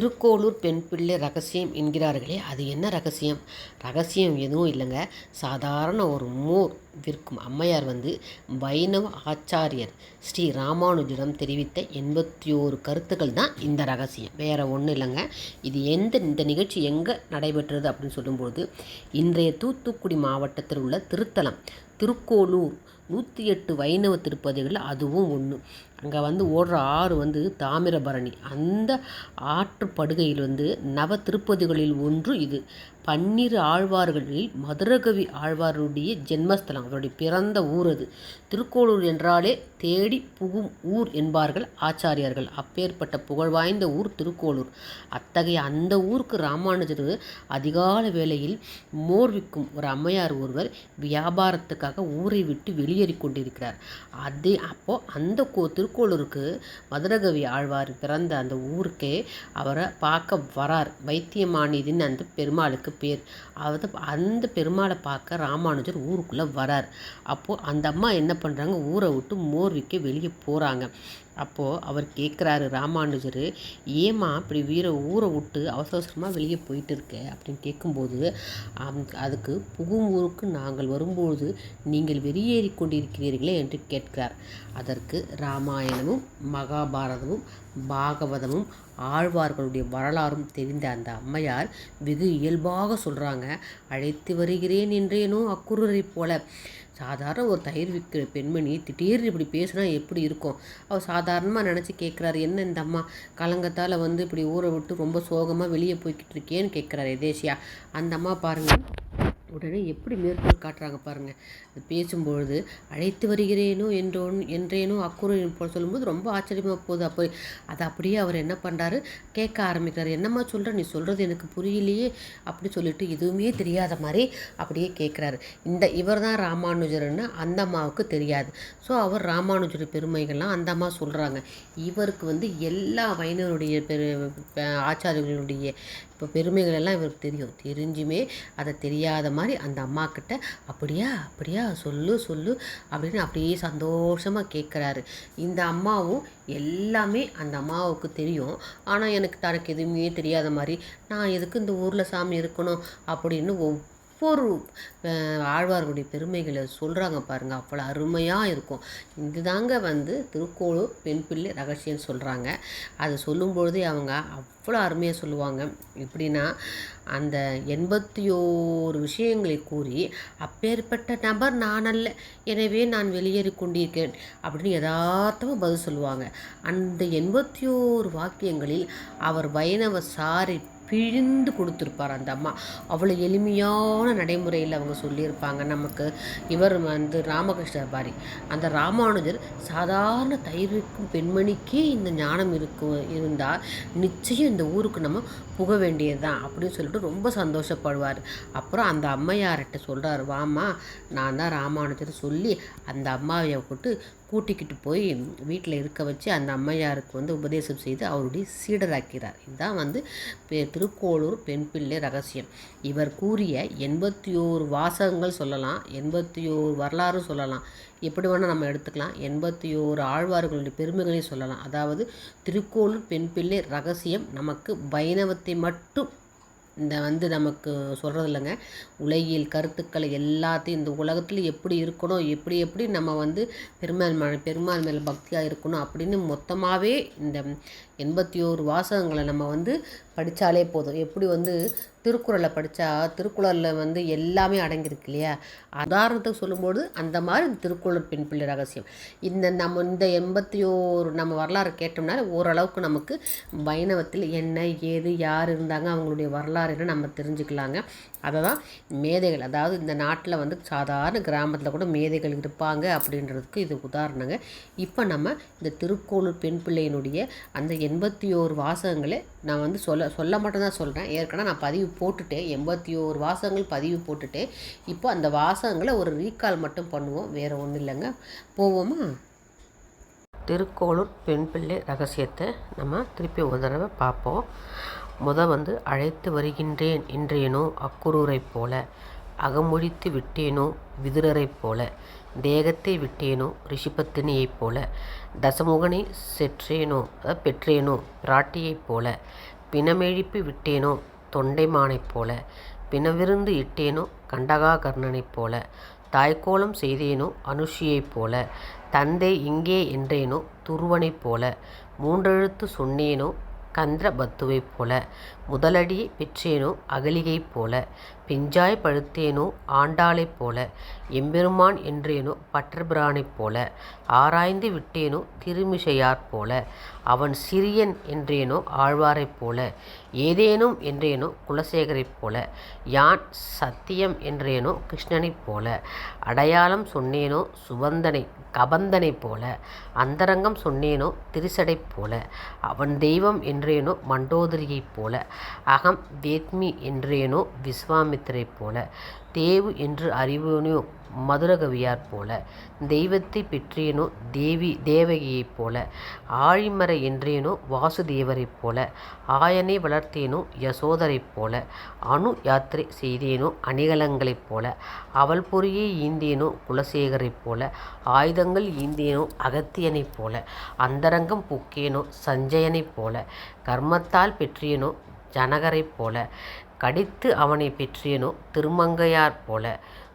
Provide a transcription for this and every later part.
திருக்கோளூர் பெண் பிள்ளை ரகசியம் என்கிறார்களே அது என்ன ரகசியம்? ரகசியம் எதுவும் இல்லைங்க. சாதாரண ஒரு மோர் விற்கும் அம்மையார் வந்து வைணவ ஆச்சாரியர் ஸ்ரீ ராமானுஜரிடம் தெரிவித்த எண்பத்தி ஓரு கருத்துக்கள் தான் இந்த ரகசியம். வேறு ஒன்றும் இல்லைங்க. இது எந்த இந்த நிகழ்ச்சி எங்கே நடைபெற்றது அப்படின்னு சொல்லும்போது இன்றைய தூத்துக்குடி மாவட்டத்தில் உள்ள திருத்தலம் திருக்கோளூர் நூற்றி எட்டு வைணவ திருப்பதிகளில் அதுவும் ஒன்று அங்கே வந்து ஓடுற ஆறு வந்து தாமிரபரணி. அந்த ஆற்றுப்படுகையில் வந்து நவ திருப்பதிகளில் ஒன்று இது. பன்னிரு ஆழ்வார்களில் மதுரகவி ஆழ்வாருடைய ஜென்மஸ்தலம் அவருடைய பிறந்த ஊர் அது. திருக்கோளூர் என்றாலே தேடி புகும் ஊர் என்பார்கள் ஆச்சாரியார்கள். அப்பேற்பட்ட புகழ் வாய்ந்த ஊர் திருக்கோளூர். அத்தகைய அந்த ஊருக்கு ராமானுஜர் அதிகால வேளையில் மோர் விற்கும் ஒரு அம்மையார் ஒருவர் வியாபாரத்துக்காக ஊரை விட்டு வெளியேறி கொண்டிருக்கிறார். அதே அப்போது அந்த கோ திருக்கோளூருக்கு மதுரகவி ஆழ்வார் பிறந்த அந்த ஊருக்கே அவரை பார்க்க வரார். வைத்தியமானிதின் அந்த பெருமாளுக்கு பேர் அது அந்த பெருமாளை பார்க்க ராமானுஜர் ஊருக்குள்ளே வரார். அப்போது அந்த அம்மா என்ன பண்ணுறாங்க ஊரை விட்டு மோர் விற்க வெளியே போகிறாங்க அப்போது அவர் கேட்குறாரு ராமானுஜர் ஏம்மா இப்படி வீர ஊரை விட்டு அவசர அவசரமாக வெளியே போயிட்டு இருக்க? அப்படின்னு கேட்கும்போது அம், அதுக்கு புகும் ஊருக்கு நாங்கள் வரும்பொழுது நீங்கள் வெளியேறி கொண்டிருக்கிறீர்களே? என்று கேட்கிறார். அதற்கு ராமாயணமும் மகாபாரதமும் பாகவதமும் ஆழ்வார்களுடைய வரலாறும் தெரிந்த அந்த அம்மையார் வெகு இயல்பாக சொல்கிறாங்க அழைத்து வருகிறேன் என்றேனோ அக்குருரை போல. சாதாரண ஒரு தயிர் விற்கிற பெண்மணி திடீர்னு இப்படி பேசுனா எப்படி இருக்கும்? அவர் சாதாரணமாக நினச்சி கேட்குறாரு என்ன இந்த அம்மா கலங்கத்தால் வந்து இப்படி ஊரை விட்டு ரொம்ப சோகமாக வெளியே போய்கிட்டு இருக்கேன்னு கேட்குறாரு எதேசியா அந்த அம்மா பாருங்கள் உடனே எப்படி மேற்கோள் காட்டுறாங்க பாருங்கள் அது பேசும்பொழுது அழைத்து வருகிறேனோ என்றோ என்றேனோ? அக்குறை போல் சொல்லும்போது ரொம்ப ஆச்சரியமாக போகுது. அப்போ அதை அப்படியே அவர் என்ன பண்ணுறாரு கேட்க ஆரம்பிக்கிறார். என்னம்மா சொல்கிற நீ சொல்கிறது எனக்கு புரியலையே. அப்படி சொல்லிட்டு எதுவுமே தெரியாத மாதிரி அப்படியே கேட்குறாரு. இந்த இவர் தான் ராமானுஜர்னு அந்த அம்மாவுக்கு தெரியாது. ஸோ அவர் ராமானுஜர் பெருமைகள்லாம் அந்த அம்மா சொல்கிறாங்க இவருக்கு வந்து எல்லா வைணவருடைய பெரு ஆச்சாரியர்களுடைய இப்போ பெருமைகள் எல்லாம் இவருக்கு தெரியும். தெரிஞ்சுமே அதை தெரியாத மாதிரி அந்த அம்மா கிட்ட அப்படியா அப்படியா சொல்லு சொல்லு அப்படின்னு அப்படியே சந்தோஷமாக கேட்குறாரு இந்த அம்மாவும் எல்லாமே அந்த அம்மாவுக்கு தெரியும். ஆனால் எனக்கு தனக்கு எதுவுமே தெரியாத மாதிரி நான் எதுக்கு இந்த ஊரில் சாமி இருக்கணும்? அப்படின்னு ஒவ்வொரு ஒவ்வொரு ஆழ்வார்களுடைய பெருமைகளை சொல்கிறாங்க பாருங்கள் அவ்வளோ அருமையாக இருக்கும். இதுதாங்க வந்து திருக்கோளூர் பெண் பிள்ளை ரகசியம்னு சொல்கிறாங்க அது சொல்லும்பொழுதே அவங்க அவ்வளோ அருமையாக சொல்லுவாங்க. எப்படின்னா அந்த எண்பத்தி ஓரு விஷயங்களை கூறி அப்பேற்பட்ட நபர் நான் அல்ல எனவே நான் வெளியேறி கொண்டிருக்கேன் அப்படின்னு யதார்த்தமாக பதில் சொல்லுவாங்க. அந்த எண்பத்தி ஓரு வாக்கியங்களில் அவர் வைணவ சாரி பிழிந்து கொடுத்துருப்பார் அந்த அம்மா. அவ்வளோ எளிமையான நடைமுறையில் அவங்க சொல்லியிருப்பாங்க. நமக்கு இவர் வந்து ராமகிருஷ்ணர் பாரி. அந்த ராமானுஜர் சாதாரண தயிர் பெண்மணிக்கே இந்த ஞானம் இருக்கும் இருந்தால் நிச்சயம் இந்த ஊருக்கு நம்ம புக வேண்டியது தான் அப்படின்னு சொல்லிட்டு ரொம்ப சந்தோஷப்படுவார். அப்புறம் அந்த அம்மையார்கிட்ட சொல்கிறார் வாம்மா நான் தான் ராமானுஜர் சொல்லி அந்த அம்மாவை கூட்டு கூட்டிக்கிட்டு போய் வீட்டில் இருக்க வச்சு அந்த அம்மையாருக்கு வந்து உபதேசம் செய்து அவருடைய சீடராக்கிறார். இதுதான் வந்து பெ- திருக்கோளூர் பெண் பிள்ளை ரகசியம். இவர் கூறிய எண்பத்தி ஓரு வாசகங்கள் சொல்லலாம் எண்பத்தி ஓரு வரலாறு சொல்லலாம். எப்படி வேணால் நம்ம எடுத்துக்கலாம். எண்பத்தி ஓரு ஆழ்வார்களுடைய பெருமைகளையும் சொல்லலாம். அதாவது திருக்கோளூர் பெண் பிள்ளை ரகசியம் நமக்கு வைணவத்தை மட்டும் இந்த வந்து நமக்கு சொல்கிறது இல்லைங்க உலகியல் கருத்துக்களை எல்லாத்தையும் இந்த உலகத்தில் எப்படி இருக்கணும் எப்படி எப்படி நம்ம வந்து பெருமாள் ம பெருமாள் மேலே பக்தியாக இருக்கணும் அப்படின்னு மொத்தமாகவே இந்த எண்பத்தி ஓரு வாசகங்களை நம்ம வந்து படித்தாலே போதும். எப்படி வந்து திருக்குறளை படித்தா திருக்குறளில் வந்து எல்லாமே அடங்கியிருக்கு இல்லையா? உதாரணத்துக்கு சொல்லும்போது அந்த மாதிரி இந்த திருக்குறள் பெண் பிள்ளை ரகசியம். இந்த நம்ம இந்த எண்பத்தி ஓரு நம்ம வரலாறு கேட்டோம்னா ஓரளவுக்கு நமக்கு வைணவத்தில் என்ன ஏது யார் இருந்தாங்க அவங்களுடைய வரலாறு என்ன நம்ம தெரிஞ்சுக்கலாங்க. அதை தான் மேதைகள் அதாவது இந்த நாட்டில் வந்து சாதாரண கிராமத்தில் கூட மேதைகள் இருப்பாங்க அப்படின்றதுக்கு இது உதாரணங்க. இப்போ நம்ம இந்த திருக்கோளூர் பெண் பிள்ளையினுடைய அந்த எண்பத்தி ஓரு வாசகங்களை நான் வந்து சொல்ல சொல்ல மட்டும்தான் சொல்கிறேன் ஏற்கனவே நான் பதிவு போட்டுட்டேன் எண்பத்தி ஓரு வாசகங்கள் பதிவு போட்டுட்டேன் இப்போ அந்த வாசகங்களை ஒரு ரீகால் மட்டும் பண்ணுவோம். வேறு ஒன்றும் இல்லைங்க. போவோமா? திருக்கோளூர் பெண் பிள்ளை ரகசியத்தை நம்ம திருப்பி ஒரு தடவை பார்ப்போம். முத வந்து அழைத்து வருகின்றேன் என்றேனோ அக்குரூரை போல. அகமொழித்து விட்டேனோ விதுரரைப் போல? தேகத்தை விட்டேனோ ரிஷிபத்தினியைப் போல? தசமுகனை செற்றேனோ பெற்றேனோ பிராட்டியைப் போல? பிணமெழுப்பி விட்டேனோ தொண்டைமானைப் போல? பிணவிருந்து இட்டேனோ கண்டகாகர்ணனைப் போல? தாய்க்கோலம் செய்தேனோ அனுஷியைப் போல? தந்தை இங்கே என்றேனோ துருவனைப் போல? மூன்றெழுத்து சொன்னேனோ கந்திரபத்துவைப் போல? முதலடி பெற்றேனோ அகலிகைப் போல பிஞ்சாய் பழுத்தேனோ ஆண்டாளைப் போல எம்பெருமான் என்றேனோ பற்றபிரானைப் போல ஆராய்ந்து விட்டேனோ திருமிசையாற் போல அவன் சிறியன் என்றேனோ ஆழ்வாரைப் போல ஏதேனும் என்றேனோ குலசேகரைப் போல யான் சத்தியம் என்றேனோ கிருஷ்ணனைப் போல அடையாளம் சொன்னேனோ சுபந்தனை கபந்தனைப் போல அந்தரங்கம் சொன்னேனோ திரிசடைப் போல அவன் தெய்வம் என்றேனோ மண்டோதரியைப் போல அகம் வேத்மி என்றேனோ விஸ்வாமித்திரைப் போல. தேவு என்று அறிவேனோ மதுரகவியார் போல தெய்வத்தைப் பெற்றேனோ தேவி தேவகியைப் போல ஆழிமர என்றேனோ வாசுதேவரைப் போல ஆயனை வளர்த்தேனோ யசோதரைப் போல அணு யாத்திரை செய்தேனோ அணிகலங்களைப் போல அவள் பொறியை ஈந்தேனோ குலசேகரைப் போல ஆயுதங்கள் ஈந்தேனோ அகத்தியனைப் போல அந்தரங்கம் புக்கேனோ சஞ்சயனைப் போல கர்மத்தால் பெற்றேனோ ஜனகரைப் போல கடித்து அவனைப் பெற்றேனோ திருமங்கையார் போல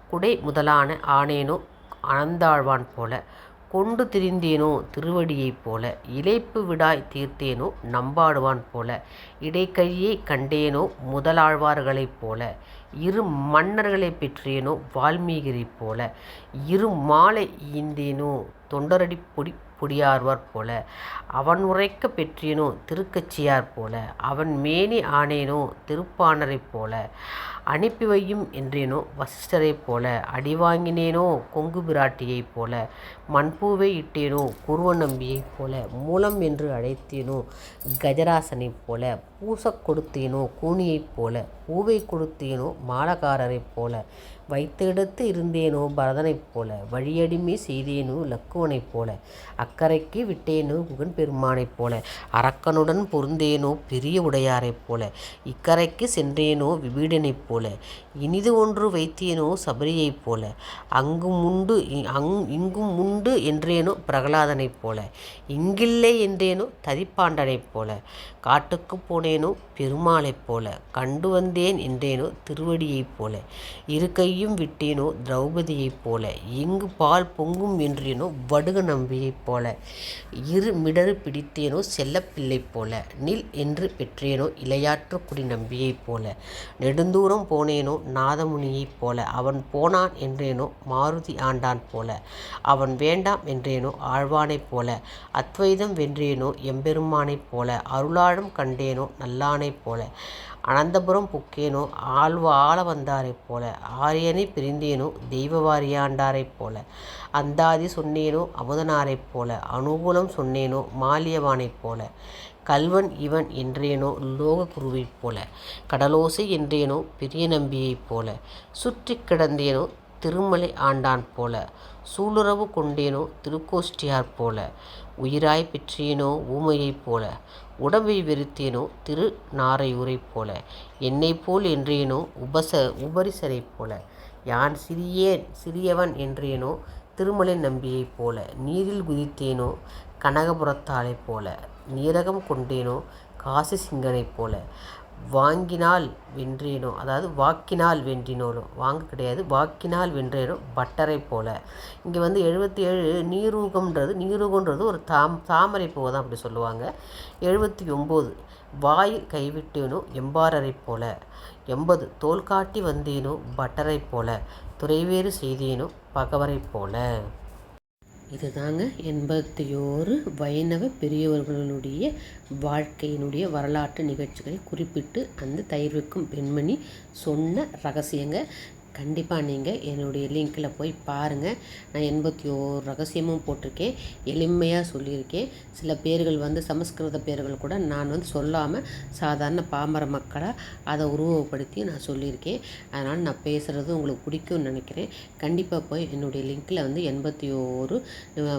குடை முதலான ஆனேனோ அனந்தாழ்வான் போல கொண்டு திரிந்தேனோ திருவடியைப் போல இழைப்பு விடாய் தீர்த்தேனோ நம்பாடுவான் போல இடைக்கையை கண்டேனோ முதலாழ்வார்களைப் போல இரு மன்னர்களைப் பெற்றேனோ வால்மீகியைப் போல இரு மாலை ஈந்தேனோ தொண்டரடி பொடி பொடியார்வார் போல. அவன் உரைக்கப் பெற்றேனோ திருக்கச்சியார் போல. அவன் மேனி ஆனேனோ திருப்பாணரைப் போல. அனுப்பி வையும் என்றேனோ வசிஷ்டரைப் போல. அடி வாங்கினேனோ கொங்கு பிராட்டியைப் போல. மண்பூவை இட்டேனோ குருவ நம்பியைப் போல. மூலம் என்று அழைத்தேனோ கஜராசனைப் போல. பூசக் கொடுத்தேனோ கூனியைப் போல. பூவை கொடுத்தேனோ மாலகாரரைப் போல. வைத்தெடுத்து இருந்தேனோ பரதனைப் போல வழியடிமை செய்தேனோ லக்குவனைப் போல அக்கரைக்கு விட்டேனோ புகன் பெருமானைப் போல அரக்கனுடன் பொருந்தேனோ பெரிய உடையாரைப் போல இக்கரைக்கு சென்றேனோ விபீடனைப் போல இனிது ஒன்று வைத்தேனோ சபரியைப் போல அங்கும் உண்டு அங் இங்கும் உண்டு என்றேனோ பிரகலாதனைப் போல இங்கில்லை என்றேனோ ததிப்பாண்டனைப் போல காட்டுக்கு போனேனோ பெருமாளைப் போல கண்டு வந்தேன் என்றேனோ திருவடியைப் போல இரு கையும் விட்டேனோ? திரௌபதியைப் போல. இங்கு பால் பொங்கும் என்றேனோ? வடுக நம்பியைப் போல. இரு மிடறு பிடித்தேனோ? செல்லப்பிள்ளைப் போல. நில் என்று பெற்றேனோ? இளையாற்று குடி நம்பியைப் போல. நெடுந்தூரம் போனேனோ? நாதமுனியைப் போல. அவன் போனான் என்றேனோ? மாருதி ஆண்டான் போல. அவன் வேண்டாம் என்றேனோ? ஆழ்வானைப் போல. அத்வைதம் வென்றேனோ? எம்பெருமானைப் போல. அருளாழம் கண்டேனோ? நல்லானைப் போல. அனந்தபுரம் புக்கேனோ ஆழ்வ ஆள வந்தாரைப் போல ஆரியனை பிரிந்தேனோ தெய்வ வாரியாண்டாரைப் போல அந்தாதி சொன்னேனோ அமுதனாரைப் போல அனுகூலம் சொன்னேனோ மாலியவானைப் போல கல்வன் இவன் என்றேனோ லோககுருவைப் போல கடலோசை என்றேனோ பெரிய நம்பியைப் போல சுற்றி கிடந்தேனோ திருமலை ஆண்டான் போல. சூளுறவு கொண்டேனோ திருக்கோஷ்டியார் போல. உயிராய் பெற்றேனோ ஊமையைப் போல. உடம்பை வெறுத்தேனோ திரு நாரையூரைப் போல. என்னைப் போல் என்றேனோ உபச உபரிசரைப் போல. யான் சிறியேன் சிறியவன் என்றேனோ திருமலை நம்பியைப் போல. நீரில் குதித்தேனோ கனகபுரத்தாளைப் போல. நீரகம் கொண்டேனோ காசி சிங்கனைப் போல. வாங்கினால் வென்றேனோ அதாவது வாக்கினால் வென்றினோனோ வாங்க கிடையாது வாக்கினால் வென்றேனோ பட்டரைப் போல. இங்கே வந்து எழுபத்தி ஏழு நீரூகம்ன்றது நீரூகன்றது ஒரு தாம் தாமரை பூவை தான் அப்படி சொல்லுவாங்க. எழுபத்தி ஒம்பது வாயில் கைவிட்டேனோ எம்பாரரைப் போல. எண்பது தோல் காட்டி வந்தேனோ பட்டரைப் போல. துறைவேறு செய்தேனோ பகவரைப் போல. இது தாங்க எண்பத்தி ஓரு வைணவ பெரியவர்களுடைய வாழ்க்கையினுடைய வரலாற்று நிகழ்ச்சிகளை குறிப்பிட்டு அந்த தயிர்விக்கும் பெண்மணி சொன்ன ரகசியங்க. கண்டிப்பாக நீங்கள் என்னுடைய லிங்க்கில் போய் பாருங்கள் நான் எண்பத்தி ஓரு ரகசியமும் போட்டிருக்கேன். எளிமையாக சொல்லியிருக்கேன். சில பேர்கள் வந்து சமஸ்கிருத பேர்கள் கூட நான் வந்து சொல்லாமல் சாதாரண பாமர மக்களாக அதை உருவப்படுத்தி நான் சொல்லியிருக்கேன். அதனால் நான் பேசுகிறது உங்களுக்கு பிடிக்கும்னு நினைக்கிறேன். கண்டிப்பாக போய் என்னுடைய லிங்க்கில் வந்து எண்பத்தி ஓரு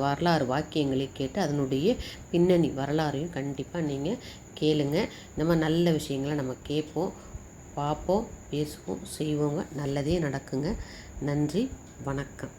வரலாறு வாக்கியங்களை கேட்டு அதனுடைய பின்னணி வரலாறையும் கண்டிப்பாக நீங்கள் கேளுங்க. இந்த மாதிரி நல்ல விஷயங்களை நம்ம கேட்போம். பார்ப்போம் பேசுவோம் செய்வோங்க. நல்லதே நடக்குங்க. நன்றி வணக்கம்.